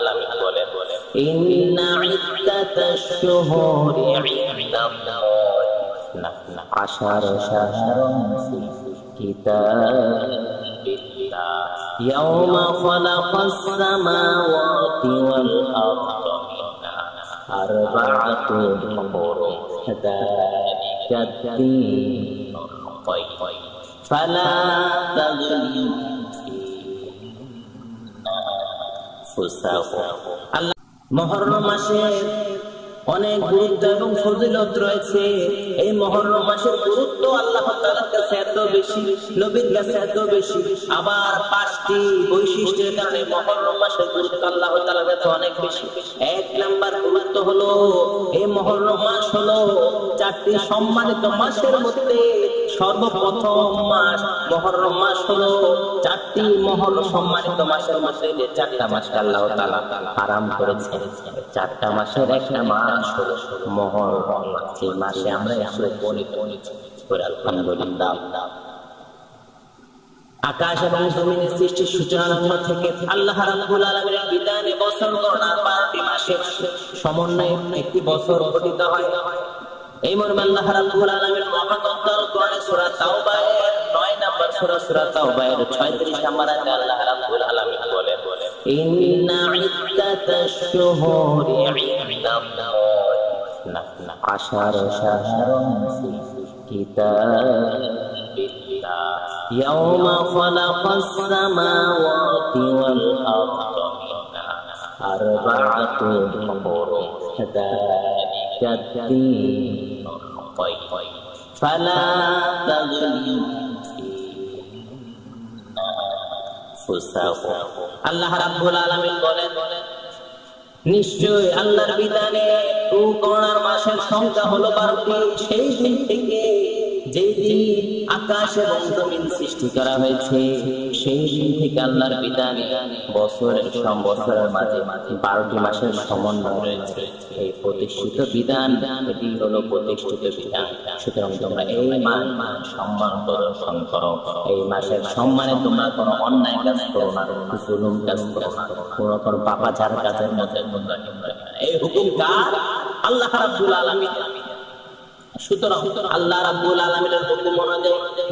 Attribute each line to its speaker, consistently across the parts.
Speaker 1: আলামিন বলেন ইন্না ইদ্দাতাশ শুহুরি ইনদাল্লাহ আশার শাহরুন ফি কিতাবিল্লাহ ইয়াওমা খালাকাস সামাওয়াতি ওয়াল আরদা মিনহা আরবাআতু হুরুম ذلك الدين القيم فلا تظلموا অনেক গুরুত্ব এবং ফজিলত রয়েছে। এই মহরম মাসের গুরুত্ব আল্লাহ এত বেশি, নবীর কাছে এত বেশি। আবার পাঁচটি বৈশিষ্ট্যের কারণে মহরম মাসের গুরুত্ব আল্লাহ অনেক বেশি। এক নাম্বার গুরুত্ব হলো, এই মহরম মাস হলো চারটি সম্মানিত মাসের মধ্যে সর্বপ্রথম মাস, মহরম মাস হলো চারটি মহল সম্মানিত মাসের মধ্যে যে চারটা আল্লাহ আরাম চারটা মাসের একটা মাস হলো মহরম। যে মাসে আমরা এসে বলিত করে আলহামদুলিল্লাহ। আকাশ এবং জমিনের সৃষ্টির সূচনা থেকে আল্লাহ রাব্বুল আলামিনের বিধানে বছর গণনার বারোটি মাসের সমন্বয়ে একটি বছর গঠিত হয়। এই মর্মে আল্লাহ রাব্বুল আলামিন মহাগ্রন্থ কোরআনে সূরা তাওবায়ের 9 নম্বর সূরা সূরা তাওবায়ের 36 নম্বর আয়াতে আল্লাহ রাব্বুল আলামিন বলেন ইন্না ইদ্দাতাশ শুহুরি ইনদাল্লাহ আশার শাহরুন ফি কিতাবিল্লাহ ইয়াওমা খালাকাস সামাওয়াতি ওয়াল আরদা মিনহা আরবাআতু হুরুম ذلك الدين القيم فلا تظلموا আল্লাহ রাব্বুল আলামিন বলেন নিশ্চয় আল্লাহর বিধানে করোনার মাসের সংখ্যা হলো বারোটি সেই দিন থেকে যেই দিন আকাশ এবং জমিন সৃষ্টি করা হয়েছে, সেই দিন থেকে আল্লাহর বছরের মাঝে মাঝে বারোটি মাসের সমন্বয় রয়েছে। এই প্রতিষ্ঠিত বিধান, এটি হলো প্রতিষ্ঠিত বিধান। সুতরাং তোমরা এই মান মান সম্মান প্রদর্শন করো। এই মাসের সম্মানে তোমরা কোনো অন্যায় কাজ করো না, জুলুম কাজ করো না। কোনো কোনো পাপাচার কাজের মধ্যে এই হুকুম কার? আল্লাহ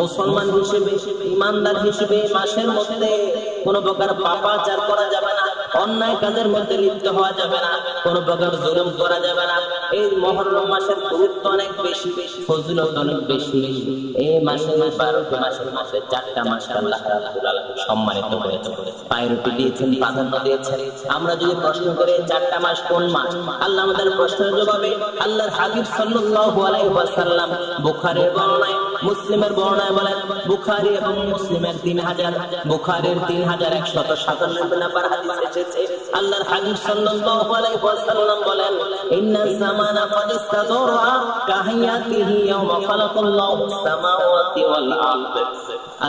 Speaker 1: মুসলমান হিসেবে ইমানদার হিসেবে মাসের মধ্যে কোনো প্রকার করা যাবে না, অন্যায় কাজের মধ্যে লিপ্ত হওয়া যাবে না। কোনো প্রকার জুলুম করা যাবে না। এই মহরম মাসের গুরুত্ব অনেক বেশি, ফজিলত অনেক বেশি। এই মাসে বারোটি মাসের মাসে চারটা মাস আল্লাহ সম্মানিত করেছে প্রায়োরিটি দিয়েছেন, প্রাধান্য দিয়েছেন। আমরা যদি প্রশ্ন করি চারটা মাস কোন মাস? আল্লাহ আমাদের প্রশ্নের জবাবে আল্লাহর হাবিব সাল্লাল্লাহু আলাইহি ওয়াসাল্লাম বুখারীর মুসলিমের বর্ণনায় বলেন, বুখারী এবং মুসলিমের 3000 বুখারীর 3197 নাম্বার হাদিস এসেছে, আল্লাহর হাবিব সাল্লাল্লাহু আলাইহি ওয়াসাল্লাম বলেন ইন্না জামানা قد استدار كهياته يوم خلق الله السماوات والارض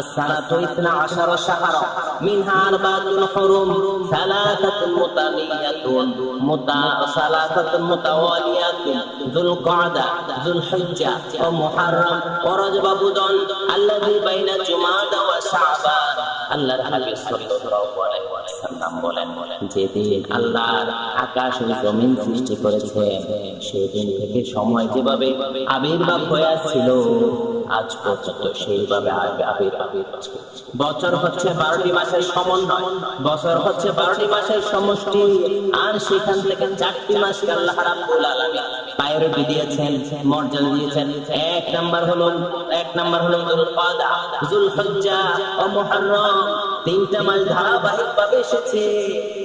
Speaker 1: السنة اثنا عشر شهرا منها أربعة حرم ثلاثة متلية متا ثلاثة متواليات ذو القعدة ذو الحجة ومحرم ورجب بدن الذي بين جمادى وشعبان আল্লাহর হাবিব সাল্লাল্লাহু আলাইহি ওয়াসাল্লাম বলেন, যেদিন আল্লাহর আকাশ ও জমিন সৃষ্টি করেছে, সেদিন থেকে সময় যেভাবে আবির্ভাব হয়ে আসছিল আজ পর্যন্ত সেইভাবে আবির্ভাব হচ্ছে বছর হচ্ছে বারোটি মাসের সমন্বয়। বছর হচ্ছে বারোটি মাসের সমষ্টি। আর সেখান থেকে চারটি মাসকে আল্লাহ রাব্বুল দিয়েছেন, মর্যাদা দিয়েছেন। এক নাম্বার হলো, এক নাম্বার হলো যুলকাদা যুলহজ্জা ও তিনটা মাস ধারাবাহিক ভাবে এসেছে।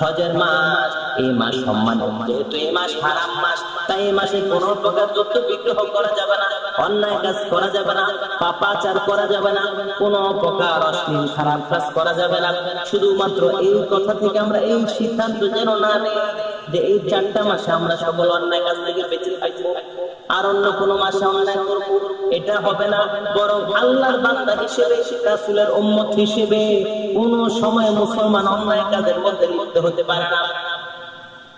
Speaker 1: হজের মাস। এই মাস সম্মান যেহেতু এই মাস হারাম মাস, তাই এই মাসে কোন প্রকার বিগ্রহ করা যাবে না, অন্যায় কাজ করা যাবে না, পাপাচার করা যাবে না, কোন প্রকার অশ্লীল খারাপ কাজ করা যাবে না। শুধুমাত্র এই কথা থেকে আমরা এই সিদ্ধান্ত যেন না নেই যে এই চারটা মাসে আমরা সকল অন্যায় কাজ থেকে বেঁচে থাকব। আর অন্য কোনো মাসে অন্যায় করব। এটা হবে না, বরং আল্লাহর বান্দা হিসেবে, রাসূলের উম্মত হিসেবে কোন সময় মুসলমান অন্যায় কাজের মধ্যে লিপ্ত হতে পারে না।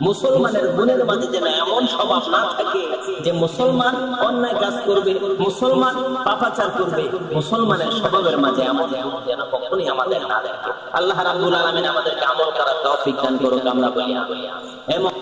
Speaker 1: মুসলমানের গুণের মাঝে যেন এমন স্বভাব না থাকে যে মুসলমান অন্যায় কাজ করবে, মুসলমান পাপাচার করবে, মুসলমানের স্বভাবের মাঝে এমন যেন কখনই আমাদের না থাকে আল্লাহ রাব্বুল আলামিন আমাদেরকে আমল করার তৌফিক দান করুক, আমরা বলি এমন